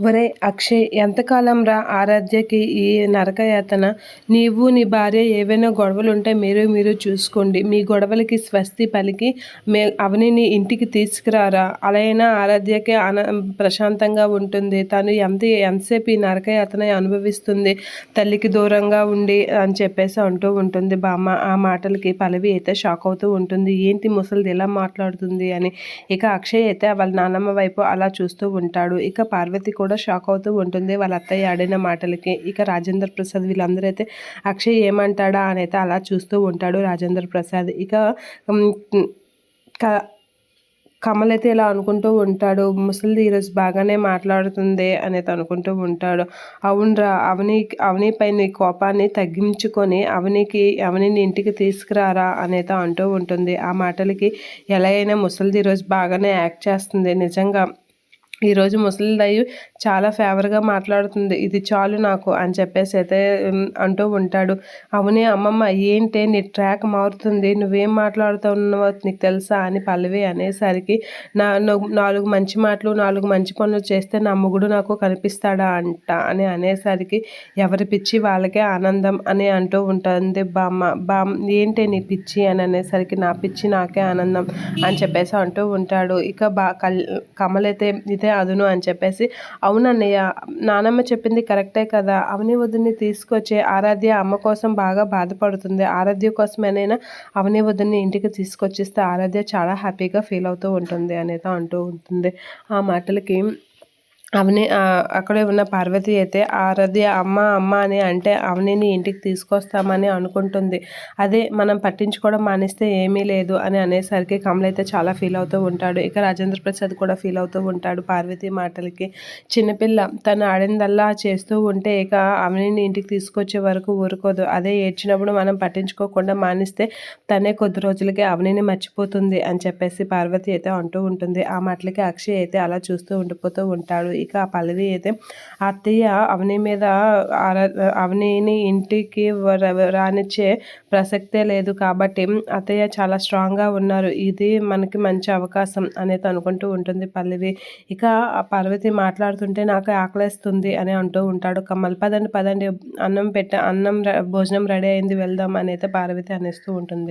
ఒరే అక్షయ్ ఎంతకాలం రా ఆరాధ్యకి ఈ నరకయాతన? నీవు నీ భార్య ఏవైనా గొడవలుంటే మీరు మీరు చూసుకోండి. మీ గొడవలకి స్వస్తి పలికి మే అవనిని ఇంటికి తీసుకురారా? అలా అయినా ఆరాధ్యకి అన ప్రశాంతంగా ఉంటుంది. తను ఎంత ఎంతసేపు ఈ నరకయాతన అనుభవిస్తుంది? తల్లికి దూరంగా ఉండి అని చెప్పేసి అంటూ ఉంటుంది. బామ్మ ఆ మాటలకి పలవి అయితే షాక్ అవుతూ ఉంటుంది. ఏంటి ముసలిది ఎలా మాట్లాడుతుంది అని. ఇక అక్షయ్ అయితే వాళ్ళ నాన్నమ్మ వైపు అలా చూస్తూ ఉంటాడు. ఇక పార్వతి కూడా కూడా షాక్ అవుతూ ఉంటుంది. వాళ్ళ అత్తయ్య ఆడిన మాటలకి. ఇక రాజేంద్ర ప్రసాద్ వీళ్ళందరూ అయితే అక్షయ్ ఏమంటాడా అని అయితే అలా చూస్తూ ఉంటాడు రాజేంద్ర ప్రసాద్. ఇక కమల్ అయితే ఇలా అనుకుంటూ ఉంటాడు. ముసలిది ఈరోజు బాగానే మాట్లాడుతుంది అనేది అనుకుంటూ ఉంటాడు. అవునరా అవని అవని పైన కోపాన్ని తగ్గించుకొని అవనికి అవనిని ఇంటికి తీసుకురారా అనేది అంటూ ఉంటుంది. ఆ మాటలకి ఎలా అయినా ముసలిది ఈరోజు బాగానే యాక్ట్ చేస్తుంది. నిజంగా ఈరోజు ముసలిదయ్యి చాలా ఫేవర్గా మాట్లాడుతుంది. ఇది చాలు నాకు అని చెప్పేసి అయితే అంటూ ఉంటాడు. అవునే అమ్మమ్మ ఏంటే నీ ట్రాక్ మారుతుంది? నువ్వేం మాట్లాడుతున్నావో నీకు తెలుసా అని పల్లవి అనేసరికి నా నాలుగు మంచి మాటలు నాలుగు మంచి పనులు చేస్తే నా ముగుడు నాకు కనిపిస్తాడా అంట అని అనేసరికి ఎవరి పిచ్చి వాళ్ళకే ఆనందం అని అంటూ ఉంటుంది. బామ్మ బామ్ ఏంటి నీ పిచ్చి అని అనేసరికి నా పిచ్చి నాకే ఆనందం అని చెప్పేసి అంటూ ఉంటాడు. ఇక బా కల్ కమలైతే ఇదే అదును అని చెప్పేసి అవునన్నయ్య నానమ్మ చెప్పింది కరెక్టే కదా అవని వదిని తీసుకొచ్చే ఆరాధ్య అమ్మ కోసం బాగా బాధపడుతుంది. ఆరాధ్య కోసమేనైనా అవని వదిని ఇంటికి తీసుకొచ్చిస్తే ఆరాధ్య చాలా హ్యాపీగా ఫీల్ అవుతూ ఉంటుంది అనేది అంటూ ఉంటుంది. ఆ మాటలకి అవని అక్కడే ఉన్న పార్వతి అయితే ఆరాధ్య అమ్మ అమ్మ అని అంటే అవనిని ఇంటికి తీసుకొస్తామని అనుకుంటుంది. అదే మనం పట్టించుకోవడం మానేస్తే ఏమీ లేదు అని అనేసరికి కమల్ అయితే చాలా ఫీల్ అవుతూ ఉంటాడు. ఇక రాజేంద్ర ప్రసాద్ కూడా ఫీల్ అవుతూ ఉంటాడు పార్వతి మాటలకి. చిన్నపిల్ల తను ఆడిందల్లా చేస్తూ ఉంటే ఇక అవనిని ఇంటికి తీసుకొచ్చే వరకు ఊరుకోదు. అదే ఏడ్చినప్పుడు మనం పట్టించుకోకుండా మానేస్తే తనే కొద్ది రోజులకి అవనిని మర్చిపోతుంది అని చెప్పేసి పార్వతి అయితే అంటూ ఉంటుంది. ఆ మాటలకి అక్షయ్ అయితే అలా చూస్తూ ఉండిపోతూ ఉంటాడు. ఇక ఆ పల్లవి అయితే అత్తయ్య అవని మీద అవనిని ఇంటికి రానిచ్చే ప్రసక్తే లేదు కాబట్టి అత్తయ్య చాలా స్ట్రాంగ్గా ఉన్నారు. ఇది మనకి మంచి అవకాశం అనేది అనుకుంటూ ఉంటుంది పల్లవి. ఇక ఆ పార్వతి మాట్లాడుతుంటే నాకు ఆకలేస్తుంది అని అంటూ ఉంటాడు. కమ్మల్ పదండి పదండి అన్నం పెట్ట అన్నం భోజనం రెడీ అయింది వెళ్దాం అని అయితే పార్వతి అనేస్తూ ఉంటుంది.